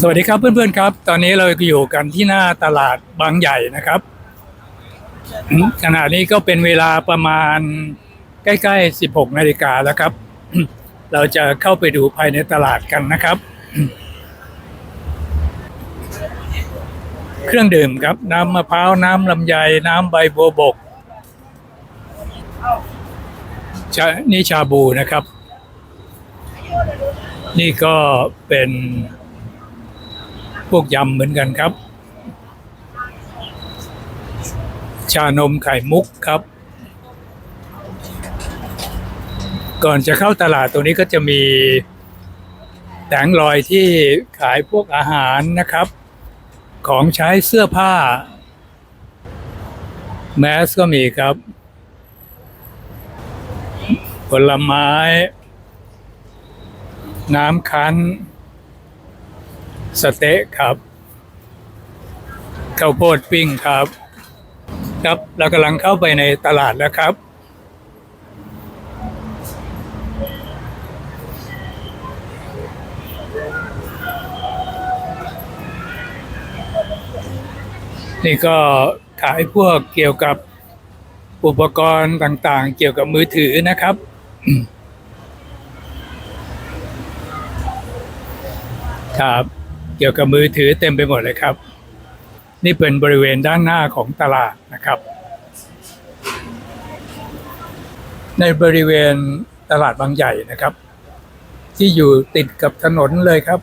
สวัสดีครับเพื่อนๆครับ ตอนนี้เราอยู่กันที่หน้าตลาดบางใหญ่นะครับขณะนี้ก็เป็นเวลาประมาณใกล้ๆ 16 นาฬิกาแล้วครับ เราจะเข้าไปดูภายในตลาดกันนะครับ เครื่องดื่มครับ น้ำมะพร้าวน้ำลำไยน้ำใบบัวบกชานี่ชาบูนะครับ นี่ก็เป็น พวกยำเหมือนกันครับ ชานมไข่มุกครับ ก่อนจะเข้าตลาดตรงนี้ก็จะมีแผงลอยที่ขายพวกอาหารนะครับ ของใช้เสื้อผ้า แมสก็มีครับ ผลไม้ น้ำคั้น สเต๊ะครับข้าวโพดปิ้งครับ ครับเรากำลังเข้าไปในตลาดแล้วครับ นี่ก็ขายพวกเกี่ยวกับอุปกรณ์ต่างๆ เกี่ยวกับมือถือนะครับครับ เกี่ยวกับมือถือเต็มไปหมดเลยครับ นี่เป็นบริเวณด้านหน้าของตลาดนะครับ ในบริเวณตลาดบางใหญ่นะครับ ที่อยู่ติดกับถนนเลยครับ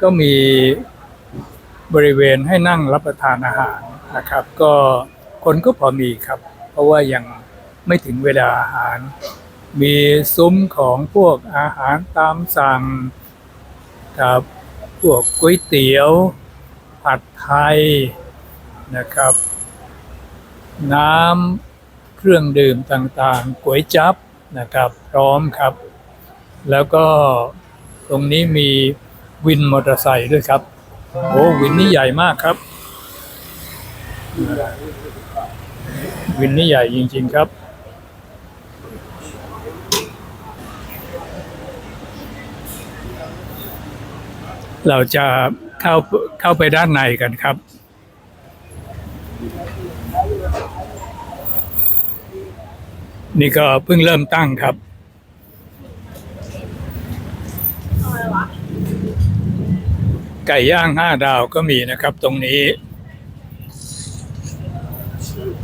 ก็มีบริเวณให้นั่งรับประทานอาหารนะครับ ก็คนก็พอมีครับ เพราะว่ายังไม่ถึงเวลาอาหาร มีซุ้มของพวกอาหารตามสั่งครับ พวกก๋วยเตี๋ยวผัดไทยนะครับ น้ำเครื่องดื่มต่างๆก๋วยจั๊บนะครับพร้อมครับ แล้วก็ตรงนี้มีวินมอเตอร์ไซค์ด้วยครับโอ้วินนี่ใหญ่มากครับ วินนี่ใหญ่จริง ๆ ครับ เราจะเข้าเข้าไปด้านในกันครับ นี่ก็เพิ่งเริ่มตั้งครับ ไก่ย่างห้าดาวก็มีนะครับตรงนี้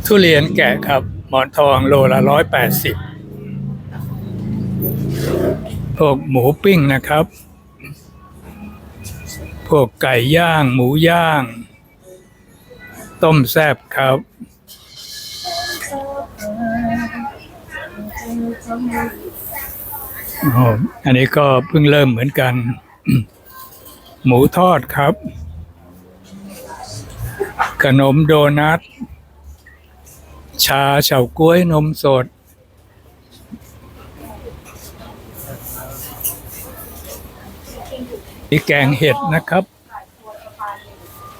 ทุเรียนแกะครับ หมอนทองโลละร้อยแปดสิบพวกหมูปิ้งนะครับ พวกไก่ย่าง หมูย่าง ต้มแซบครับอ๋ออันนี้ก็เพิ่งเริ่มเหมือนกัน หมูทอดครับ ขนมโดนัท ชาเฉาก๊วยนมสด นี่แกงเห็ดนะครับ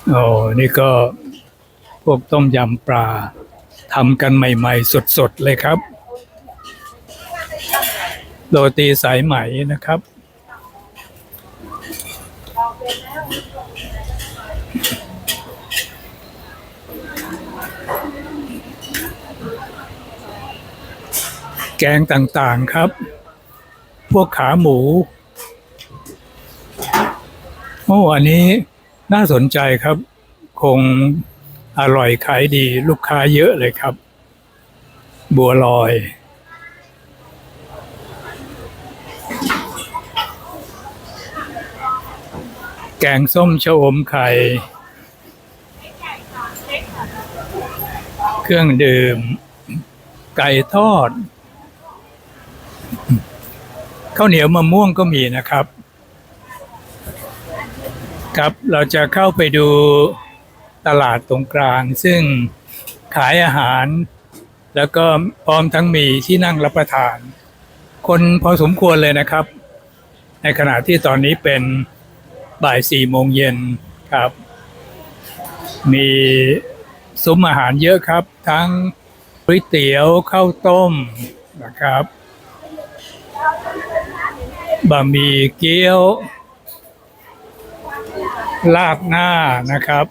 โอ้นี่ก็พวกต้มยำปลาทำกันใหม่ ๆ สด ๆ เลยครับ โรตีสายไหมนะครับ แกงต่างๆครับ พวกขาหมู โอ้อันนี้น่าสนใจครับ คงอร่อยขายดีลูกค้าเยอะเลยครับ บัวลอย แกงส้มชะอมไข่ เครื่องดื่ม ไก่ทอดข้าวเหนียวมะม่วงก็มีนะครับ ครับ เราจะเข้าไปดูตลาดตรงกลาง ซึ่งขายอาหาร แล้วก็พร้อมทั้งมีที่นั่งรับประทาน คนพอสมควรเลยนะครับ ในขณะที่ตอนนี้เป็นบ่ายสี่โมงเย็นครับ มีซุ้มอาหารเยอะครับ ทั้งก๋วยเตี๋ยวข้าวต้มนะครับบะหมี่เกี๊ยว ลาดหน้านะครับ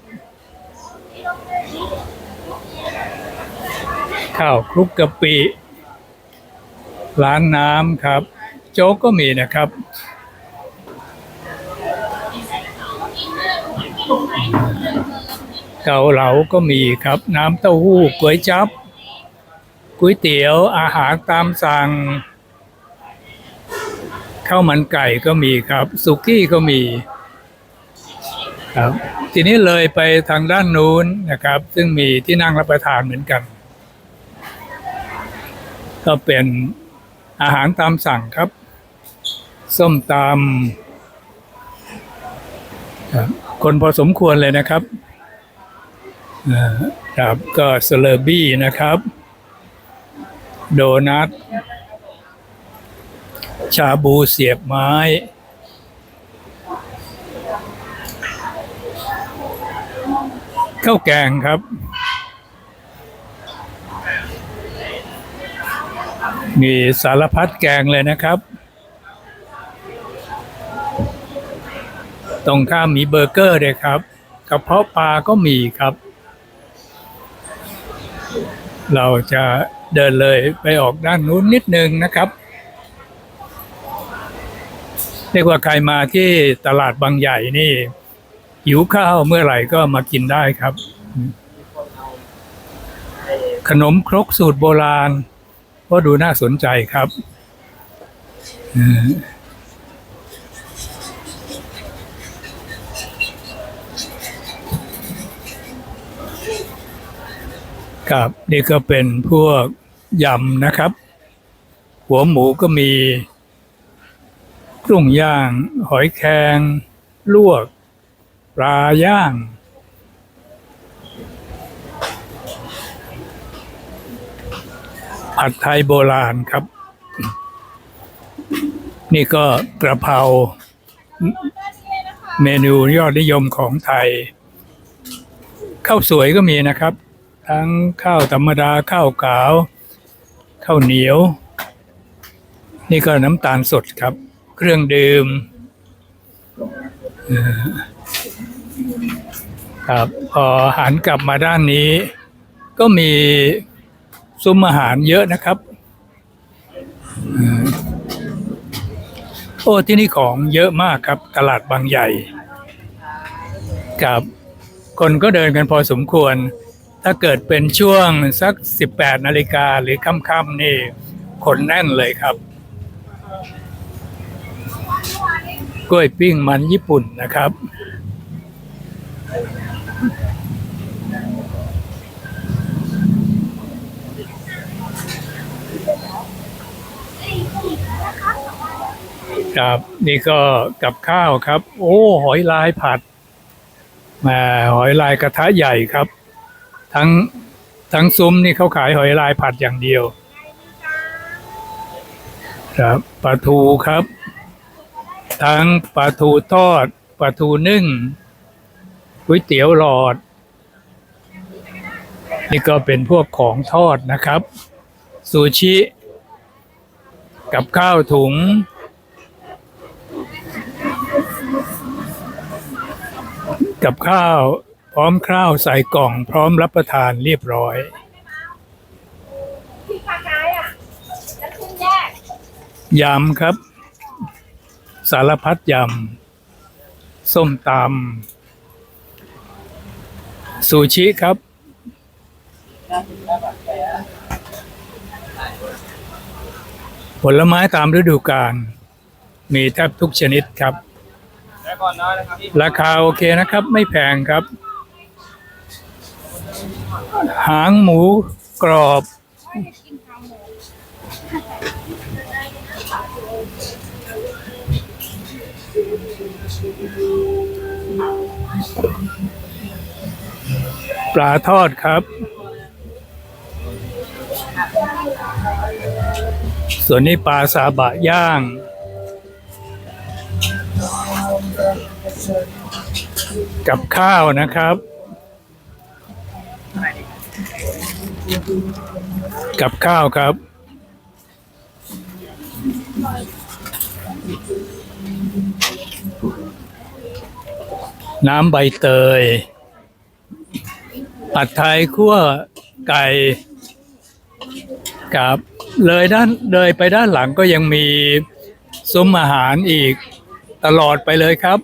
ข้าวคลุกกะปิ ร้านน้ำครับ โจ๊กก็มีนะครับ เกาเหลาก็มีครับ น้ำเต้าหู้ก๋วยจับก๋วยเตี๋ยวอาหารตามสั่งข้าวมันไก่ก็มีครับ สุกี้ก็มี ครับทีนี้เลยไปทางด้านนู้นนะครับ ซึ่งมีที่นั่งรับประทานเหมือนกัน ก็เป็นอาหารตามสั่งครับ ส้มตำครับคนพอสมควรเลยนะครับครับก็สเลอร์บี้นะครับ โดนัท ชาบูเสียบไม้ ข้าวแกงครับ มีสารพัดแกงเลยนะครับ ตรงข้ามมีเบอร์เกอร์ด้วยครับกระเพาะปลาก็มีครับ เราจะเดินเลยไปออกด้านนู้นนิดนึงนะครับเรียกว่าใครมาที่ตลาดบางใหญ่นี่ หิวข้าวเมื่อไหร่ก็มากินได้ครับ ขนมครกสูตรโบราณก็ดูน่าสนใจครับเออครับนี่ก็เป็นพวกยำนะครับ หัวหมูก็มีกุ้งย่าง หอยแครง ลวก ปลาย่าง ผัดไทยโบราณครับ นี่ก็กระเพราเมนูยอดนิยมของไทย ข้าวสวยก็มีนะครับ ทั้งข้าวธรรมดาข้าวขาว ข้าวเหนียว นี่ก็น้ำตาลสดครับ เครื่องดื่มอ ครับพอหันกลับมาด้านนี้ ก็มีซุ้มอาหารเยอะนะครับโอ้ที่นี่ของเยอะมากครับ ตลาดบางใหญ่กับคนก็เดินกันพอสมควร ถ้าเกิดเป็นช่วงสัก 18 นาฬิกาหรือค่ำๆนี่คนแน่นเลยครับ กล้วยปิ้งมันญี่ปุ่นนะครับ ครับนี่ก็กับข้าวครับ โอ้หอยลายผัดมาหอยลายกระทะใหญ่ครับ ทั้งทั้งซุ้มนี่เขาขายหอยลายผัดอย่างเดียว ครับปลาทูครับ ทั้งปลาทูทอดปลาทูนึ่ง ก๋วยเตี๋ยวหลอด นี่ก็เป็นพวกของทอดนะครับ ซูชิ กับข้าวถุง กับข้าวพร้อมข้าวใส่กล่องพร้อมรับประทานเรียบร้อยยำครับ สารพัดยำ ส้มตำ ซูชิครับ ผลไม้ตามฤดูกาลมีแทบทุกชนิดครับแล้วก่อนน้อยนะครับพี่ราคาโอเคนะครับ ไม่แพงครับ หางหมูกรอบ ปลาทอดครับ ส่วนนี้ปลาซาบะย่าง กับข้าวนะครับ กับข้าวครับน้ำใบเตย ผัดไทยคั่วไก่กับเลยด้านเลยไปด้านหลังก็ยังมีซุ้มอาหารอีกตลอดไปเลยครับ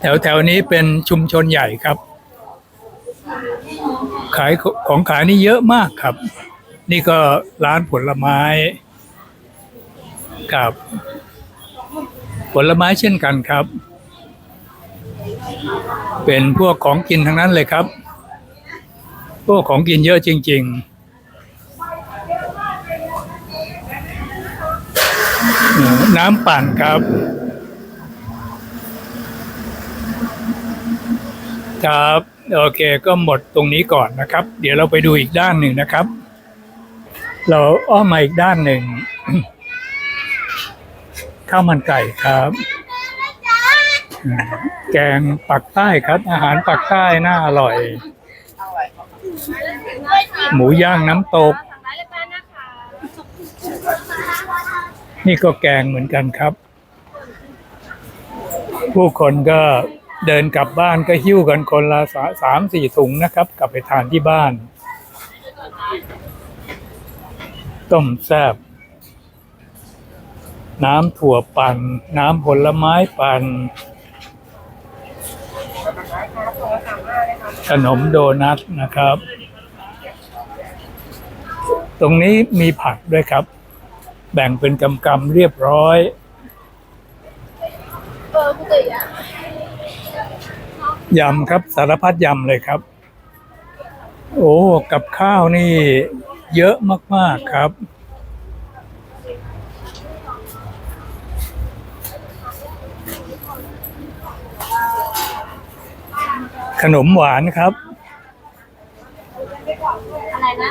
แถวแถวๆนี้เป็นชุมชนใหญ่ครับ ขายของขายนี่เยอะมากครับ นี่ก็ร้านผลไม้ กับ ผลไม้เช่นกันครับ เป็นพวกของกินทั้งนั้นเลยครับ พวกของกินเยอะจริง ๆ น้ำปั่นครับ ครับ โอเคก็หมดตรงนี้ก่อนนะครับ เดี๋ยวเราไปดูอีกด้านหนึ่งนะครับ เราอ้อมมาอีกด้านหนึ่งข้าวมันไก่ครับอืม แกงปักใต้ครับ อาหารปักใต้น่าอร่อย หมูย่างน้ำตก นี่ก็แกงเหมือนกันครับ ผู้คนก็เดินกลับบ้านก็หิ้วกันคนละสาสามสี่ถุงนะครับ กลับไปทานที่บ้าน ต้มแซบน้ำถั่วปั่นน้ำผลไม้ปั่น ขนมโดนัทนะครับ ตรงนี้มีผักด้วยครับ แบ่งเป็นกำกำๆเรียบร้อยยอะยำครับสารพัดยำเลยครับ โอ้ กับข้าวนี่เยอะมาก ๆ ครับ ขนมหวานครับ อะไรนะ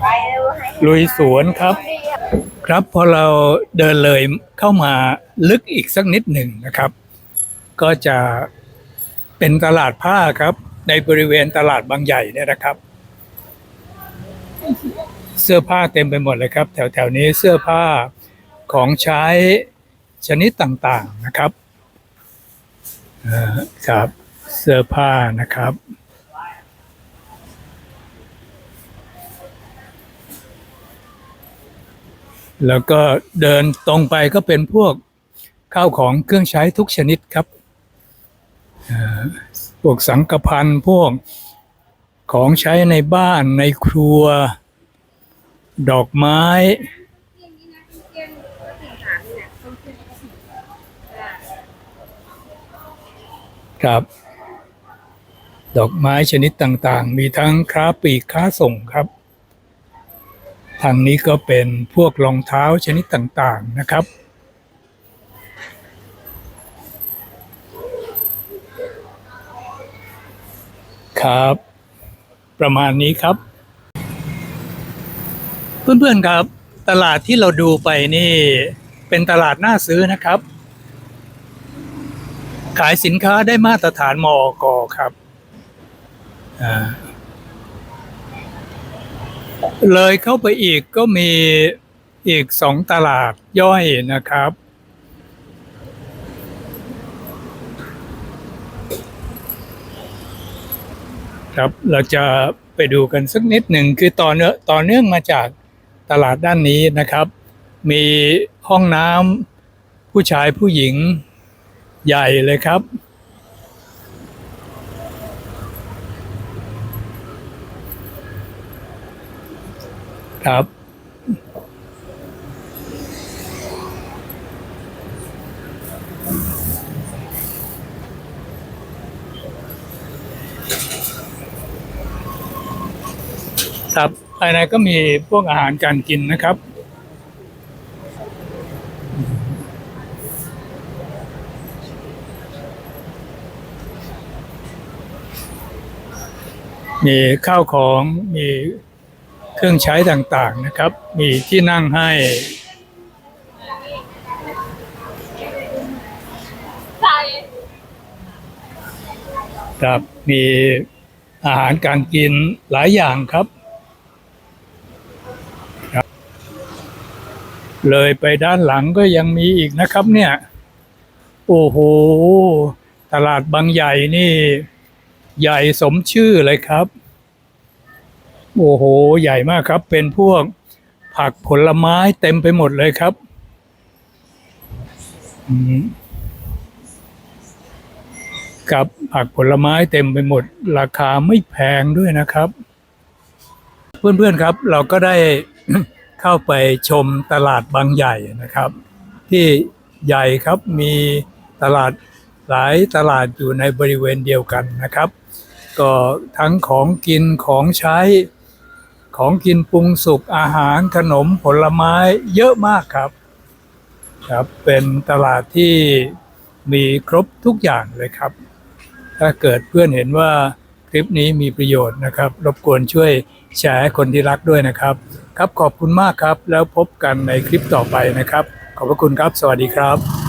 ไปเร็วให้ลุยสวนครับ ครับพอเราเดินเลยเข้ามาลึกอีกสักนิดหนึ่งนะครับ ก็จะเป็นตลาดผ้าครับ ในบริเวณตลาดบางใหญ่เนี่ยนะครับ เสื้อผ้าเต็มไปหมดเลยครับ แถวแถวๆนี้เสื้อผ้าของใช้ชนิดต่างๆนะครับ ครับเสื้อผ้านะครับแล้วก็เดินตรงไปก็เป็นพวกข้าวของเครื่องใช้ทุกชนิดครับพวกสังกพันพวกของใช้ในบ้านในครัว ดอกไม้ ครับ ดอกไม้ชนิดต่างๆ มีทั้งค้าปลีกค้าส่งครับ ทางนี้ก็เป็นพวกรองเท้าชนิดต่างๆนะครับ ครับ ประมาณนี้ครับ เพื่อนๆครับ ตลาดที่เราดูไปนี่ เป็นตลาดน่าซื้อนะครับ ขายสินค้าได้มาตรฐานมอกครับเลยเข้าไปอีกก็มีอีกสองตลาดย่อยนะครับ ครับเราจะไปดูกันสักนิดหนึ่งคือต่อเนื่องต่อเนื่องมาจากตลาดด้านนี้นะครับ มีห้องน้ำผู้ชายผู้หญิง ใหญ่เลยครับ ครับ ครับภายในก็มีพวกอาหารการกินนะครับ มีข้าวของมีเครื่องใช้ต่างๆนะครับ มีที่นั่งให้ ครับมีอาหารการกินหลายอย่างครับเลยไปด้านหลังก็ยังมีอีกนะครับเนี่ย โอ้โห ตลาดบางใหญ่นี่ ใหญ่สมชื่อเลยครับ โอ้โห ใหญ่มากครับ เป็นพวกผักผลไม้เต็มไปหมดเลยครับกับผักผลไม้เต็มไปหมด ราคาไม่แพงด้วยนะครับ เพื่อนๆครับ เราก็ได้เข้าไปชมตลาดบางใหญ่นะครับ ที่ใหญ่ครับมีตลาด หลายตลาดอยู่ในบริเวณเดียวกันนะครับ ก็ทั้งของกินของใช้ ของกินปรุงสุกอาหารขนมผลไม้เยอะมากครับ ครับเป็นตลาดที่มีครบทุกอย่างเลยครับ ถ้าเกิดเพื่อนเห็นว่าคลิปนี้มีประโยชน์นะครับ รบกวนช่วยแชร์ให้คนที่รักด้วยนะครับ ครับขอบคุณมากครับ แล้วพบกันในคลิปต่อไปนะครับ ขอบพระคุณครับ สวัสดีครับ